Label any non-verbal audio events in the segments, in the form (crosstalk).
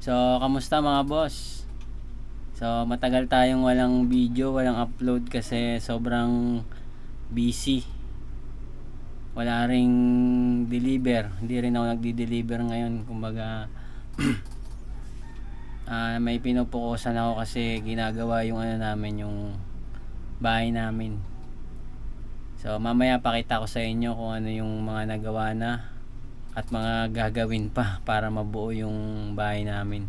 So, kamusta mga boss? So, matagal tayong walang video, walang upload kasi sobrang busy. Wala ring deliver. Hindi rin ako nagdi-deliver ngayon. Kumbaga, (clears throat) ah may pinupukusan ako kasi ginagawa yung ano namin, yung bahay namin. So, mamaya pakita ko sa inyo kung ano yung mga nagawa na at mga gagawin pa para mabuo yung bahay namin.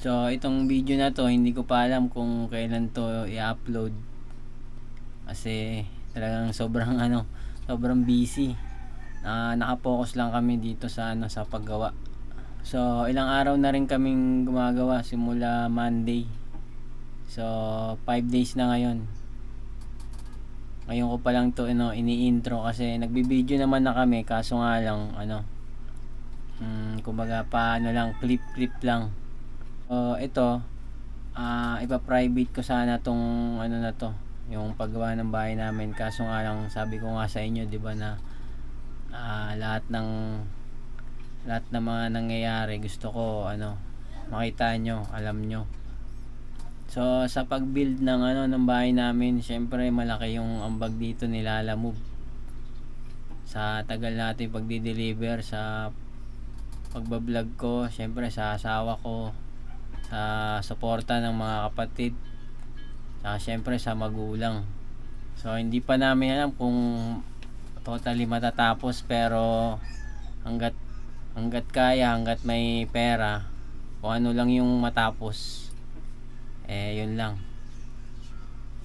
So, itong video na to, hindi ko pa alam kung kailan to i-upload. Kasi talagang sobrang (laughs) ano, sobrang busy. Ah, nakapokus lang kami dito sa ano sa paggawa. So, ilang araw na rin kaming gumagawa simula Monday. So, 5 days na ngayon. Ngayon ko pa lang to ano, ini-intro kasi nagbibideo naman na kami kaso nga lang ano mm, kumbaga paano lang clip clip lang. So ito ah ipa-private ko sana tong ano na to, yung paggawa ng bahay namin kaso nga lang sabi ko nga sa inyo 'di ba na ah, lahat ng lahat ng mga nangyayari gusto ko ano makita nyo, alam nyo. So sa pag-build ng ano ng bahay namin, syempre malaki yung ambag dito nilalamove. Sa tagal natin pagdi-deliver sa pagbablog ko, syempre sa asawa ko, sa suporta ng mga kapatid, sa syempre sa magulang. So hindi pa namin alam kung totally matatapos pero hanggat hanggat kaya, hanggat may pera, kung ano lang yung matapos eh yun lang.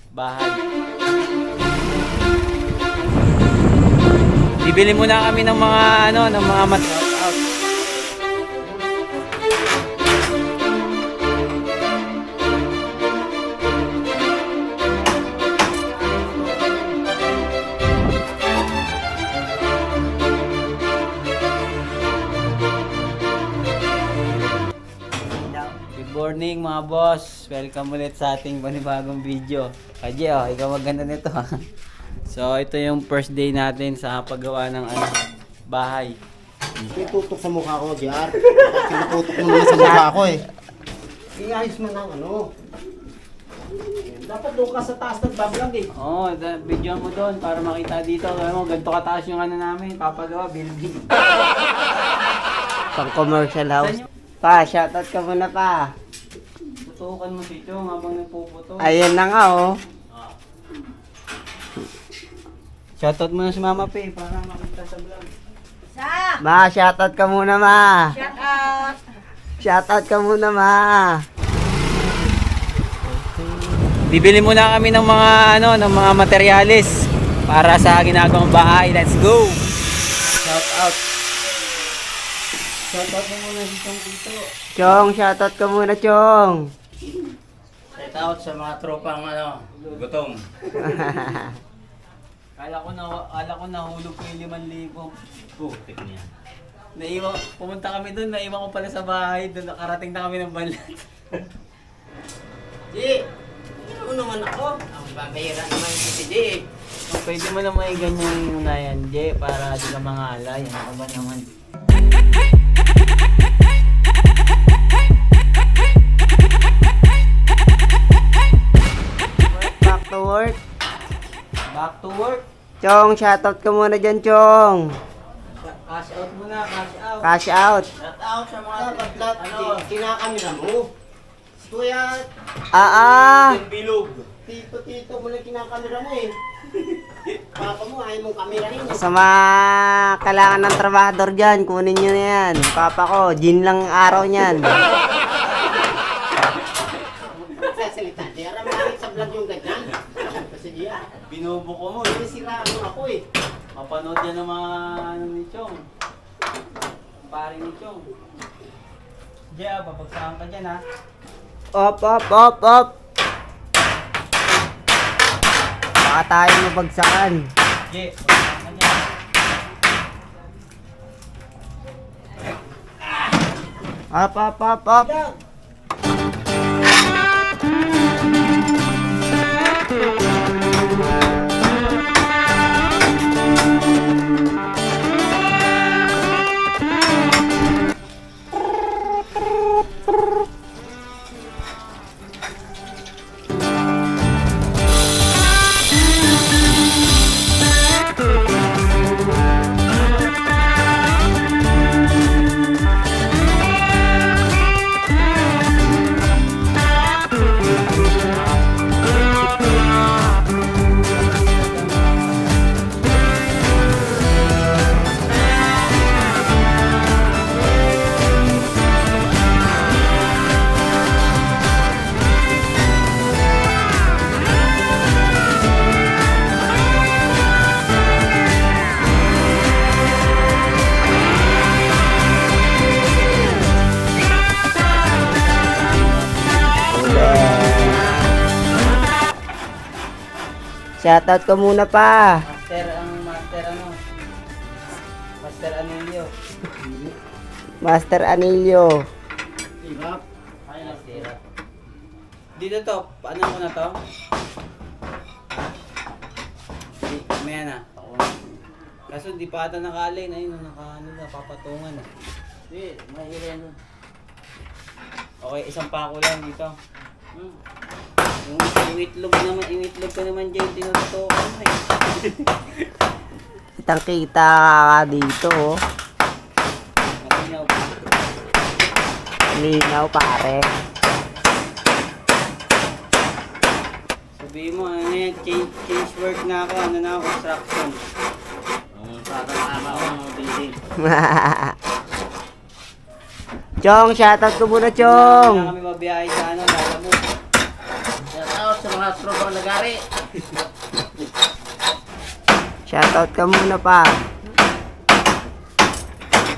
Bahay. Bibili muna kami ng mga ano ng mga mat morning mga boss. Welcome ulit sa ating panibagong video. Kaji, oh, ikaw maganda nito ha. (laughs) So, ito yung first day natin sa paggawa ng ano, bahay. Pinututok sa mukha ko, JR. Pinututok mo naman sa mukha ko eh. Iayos mo ng ano. Dapat doon ka sa taas nagbablog eh. Oo, oh, video mo doon para makita dito. Alam mo, ganito kataas yung ano namin, papagawa, building. (laughs) Pang commercial yung Pa, shoutout ka muna pa. Tutukan mo si Chong habang nagpuputo? Ayan na nga oh. Shoutout mo na si Mama P para makita sa vlog. Ma, shoutout ka muna ma. Shout out! Shoutout ka muna ma. Bibili muna kami ng mga ano, ng mga materyales para sa ginagawang bahay. Let's go. Shout out. Shout out mo muna si Chong Tito. Chong, shoutout ka muna Chong. Shout out sa mga tropang ano, gutom. (laughs) Kala ko na kala ko nahulog ko yung 5,000. Putik niya. Naiwan, pumunta kami doon, naiwan ko pala sa bahay, doon nakarating na kami ng banlat. Di, (laughs) ano naman ako? Ang babayara naman si Di. Oh, pwede mo naman i-ganyan muna yan, Je, para di ka mangalay. Ano ka ba naman? To work. Back to work. Chong, shoutout ka muna dyan Chong. Cash out muna, cash out. Cash out. Shout out sa mga Dapat lahat ano, kinakamera mo. Kuya, Ah ah. bilog. Tito-tito mo lang kinakamera mo eh. (laughs) Papa mo, ayaw mong kamera rin. Sa mga kailangan ng trabahador dyan, kunin nyo na yan. Papa ko, gin lang araw niyan. (laughs) Sasalita, di aram namin sa vlog yung ganyan. Kasi di ah, Binubuko mo. sinisira mo ako eh. Mapanood yan ng mga ano ni Chong. Pare ni Chong. Je, ah, babagsakan ka dyan ha. Op, op, op, op. Baka tayo mabagsakan. Je, babagsakan ka dyan. Op, op, op, op. Shoutout ko muna pa. Master ang master ano? Master Anilio. Master Anilio. Hirap. Ay, nasira. Dito to, paano ko na to? Di, Mamaya na. Na. Kaso di pa ata nakalin. Ayun, naka, ano na, papatungan na. Di, mahira na. Okay, isang pako lang dito. Hmm. Yung, yung itlog naman, yung itlog ko naman dyan, tinututukan mo eh. (laughs) Kitang kita ka dito. Oh. Matinaw pa. Linaw pare. Sabihin mo, ano yan, change, change work na ako, ano na ako, construction. Ang tatama ko ng building. Chong, shoutout ko muna, Hindi Chong. na kami mabiyahe sa ano, lalabo. Mga tropang nagari. Shoutout ka muna pa.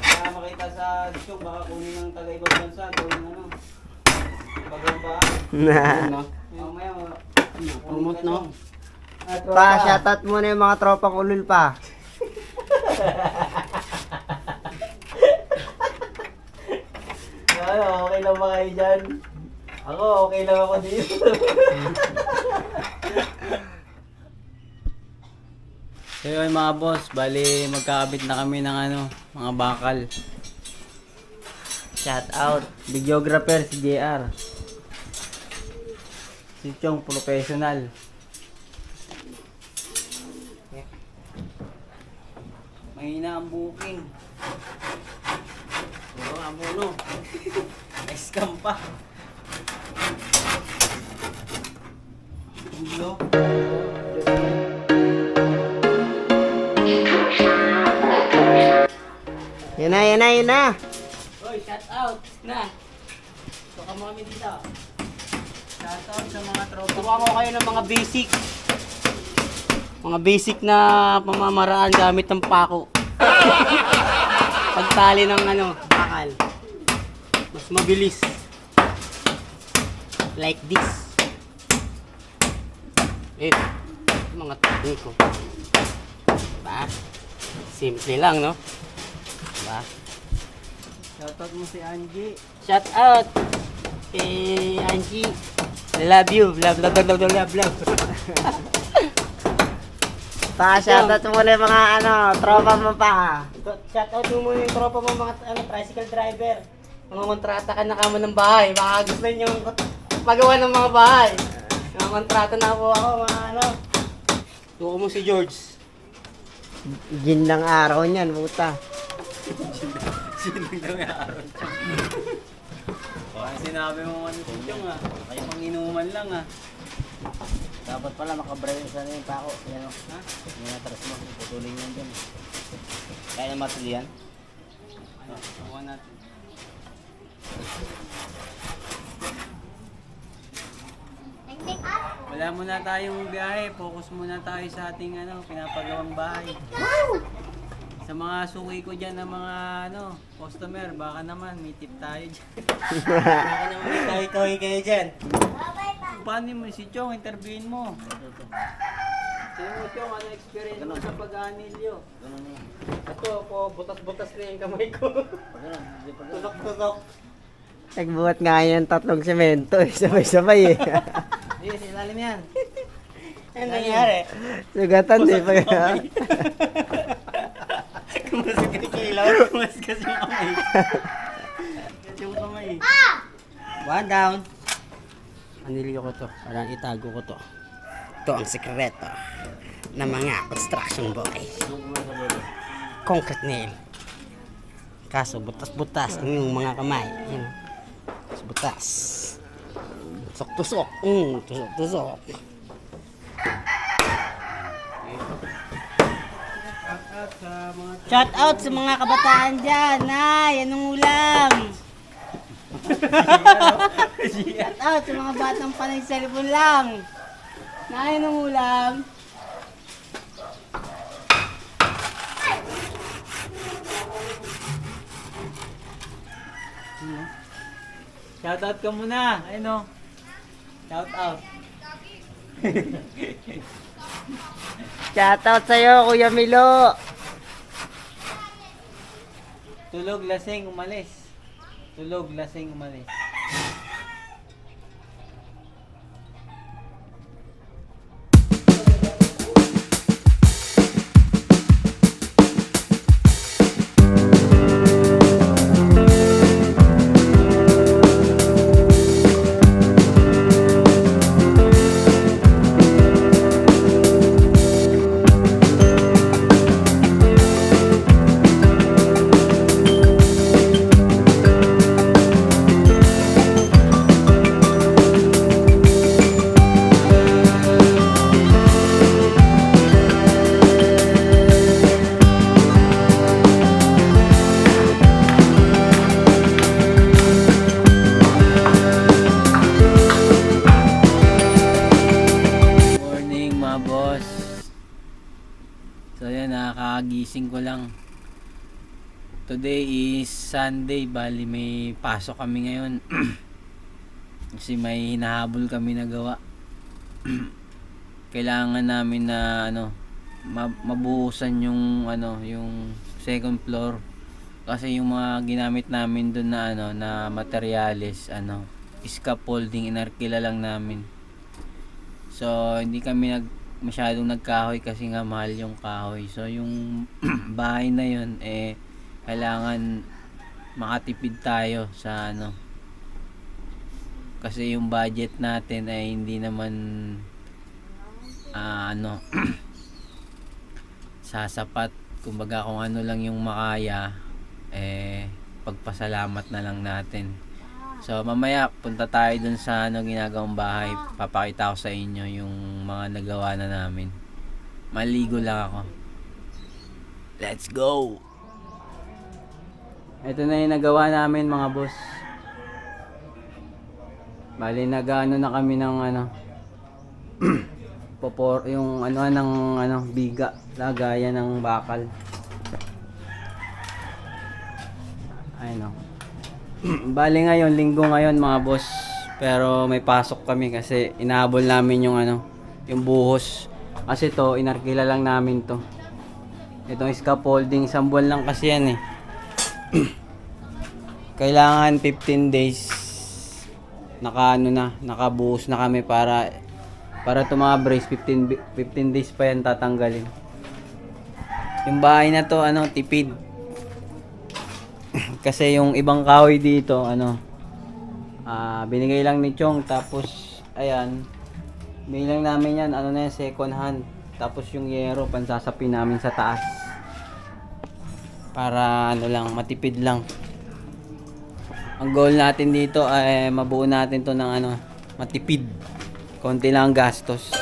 Baka makita sa show, baka kunin ng taga ibang bansa, gawin ano. Pagamba. Mamaya, ma- Promote no? pa, shoutout muna yung mga tropang ulul pa. Ay, okay lang ba kayo dyan? Ako, okay lang ako dito. (laughs) So yun mga boss, bali magkakabit na kami ng ano, mga bakal. Shout out. Videographer si JR. Si Chong, professional. Mahina ang booking. Puro abono. Escam (laughs) pa. Ulo. Yan na, yan na, yan na. Hoy, shout out na. Suka mo kami dito. Shout out sa mga tropa. Tuwa ko kayo ng mga basic. Mga basic na pamamaraan gamit ng pako. Pagtali ng ano, bakal. Mas mabilis. Like this. Eh, mga tekniko. Diba? Simple lang, no? Diba? Shoutout mo si Angie. Shout out kay Angie. Love you. Love, love, love, love, love, love. (laughs) Pa, shoutout muna yung mga ano, tropa mo pa. Shout out mo muna yung tropa mo mga ano, tricycle driver. Mga kontrata ka na kamo ng bahay. Baka gusto nyo magawa ng mga bahay. Mga kontrata na po ako, mga ano. Tuko mo si George. Gin lang araw niyan, puta. Sino yung araw Baka sinabi mo si Chong ah. Kayo pang inuman lang ah. Dapat pala makabrain sa yung pako. Yan o. Ha? Yung atras mo. Putulin yan dyan. Kaya na matuli yan. Ano, kuha natin. Wala muna tayong biyahe. Focus muna tayo sa ating ano, pinapagawang bahay. Sa mga suki ko dyan ng mga ano, customer, baka naman may tip tayo dyan. (laughs) Baka naman may kawi-kawi kayo dyan. Paano mo si Chong, interviewin mo. Sino mo Chong, ano experience mo sa pag-anilyo? Ito ako, butas-butas na yung kamay ko. Pag. Tutok-tutok. Nagbuhat nga yan ng tatlong semento, eh, sabay-sabay eh. Hindi, sa ilalim yan. Ano nangyari? Sugatan din pa Mas (laughs) kasi yung kamay. Yung kamay. One down. Anilyo ko to. Parang itago ko to. Ito ang sekreto ng mga construction boy. Concrete nail. Kaso butas-butas ang iyong mga kamay. Yan. Butas. Tusok-tusok. Mm, tusok-tusok. Shout out sa mga kabataan dyan. Nay, anong ulam? Shout out sa mga batang panay cellphone lang. Nay, anong ulam? Shoutout ka muna. Ayun o. Shout out. (laughs) Shoutout sa'yo, Kuya Milo. Tulog, lasing, umalis. Tulog, lasing, umalis. Nakakagising ko lang. Today is Sunday, bali may pasok kami ngayon. (clears throat) Kasi may hinahabol kami na gawa. (clears throat) Kailangan namin na ano, ma- mabuhusan yung ano, yung second floor. Kasi yung mga ginamit namin doon na ano, na materyales, ano, scaffolding inarkila lang namin. So, hindi kami nag masyadong nagkahoy kasi nga mahal yung kahoy. So, yung (clears throat) bahay na yun, eh, kailangan makatipid tayo sa ano. Kasi yung budget natin ay hindi naman ah, ano (clears throat) sasapat. Kumbaga kung ano lang yung makaya, eh, pagpasalamat na lang natin. So mamaya punta tayo dun sa ano ginagawang bahay. Papakita ko sa inyo yung mga nagawa na namin. Maligo lang ako. Let's go. Ito na yung nagawa namin mga boss. Bali nagano na kami ng ano (clears throat) popor yung ano ng ano biga lagayan ng bakal. Ayun oh. (clears throat) Bali ngayon, linggo ngayon mga boss. Pero may pasok kami kasi inahabol namin yung ano, yung buhos. Kasi to, inarkila lang namin to. Itong scaffolding, isang buwan lang kasi yan eh. (clears throat) Kailangan 15 days naka ano na, nakabuhos na kami para para to mga brace 15 bi- 15 days pa yan tatanggalin. Yung bahay na to ano, tipid. (clears throat) Kasi yung ibang kahoy dito, ano, ah binigay lang ni Chong, tapos, ayan, binigay lang namin yan, ano na yan, second hand. Tapos yung yero, pansasapin namin sa taas. Para, ano lang, matipid lang. Ang goal natin dito ay mabuo natin to ng ano, matipid. Konti lang ang gastos.